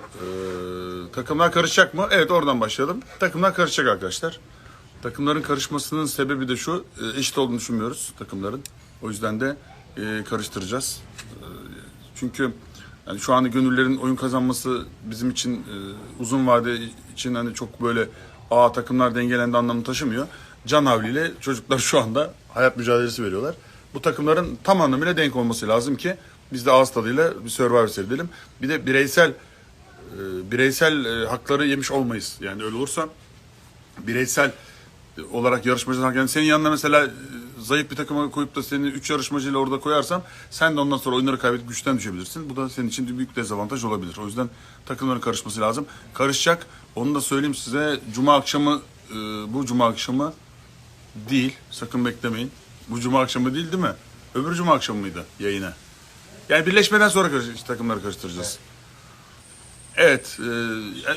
Ee, takımlar karışacak mı? Evet oradan başlayalım. Takımlar karışacak arkadaşlar. Takımların karışmasının sebebi de şu. e, Eşit olduğunu düşünmüyoruz takımların. O yüzden de e, karıştıracağız. E, Çünkü yani şu anda gönüllerin oyun kazanması bizim için e, uzun vade için hani çok böyle a takımlar dengelendi anlamını taşımıyor. Can havliyle çocuklar şu anda hayat mücadelesi veriyorlar. Bu takımların tam anlamıyla denk olması lazım ki biz de ağız tadıyla bir Survivor seyredelim. Bir de bireysel bireysel e, hakları yemiş olmayız. Yani öyle olursa bireysel olarak yarışmacılar yani senin yanına mesela e, zayıf bir takıma koyup da seni 3 yarışmacıyla orada koyarsam sen de ondan sonra oyunları kaybedip güçten düşebilirsin. Bu da senin için büyük dezavantaj olabilir. O yüzden takımların karışması lazım. Karışacak. Onu da söyleyeyim size. Cuma akşamı e, bu cuma akşamı değil. Sakın beklemeyin. Bu cuma akşamı değil değil mi? Öbür cuma akşamı mıydı yayına? Yani birleşmeden sonra karış- takımları karıştıracağız. Evet. e,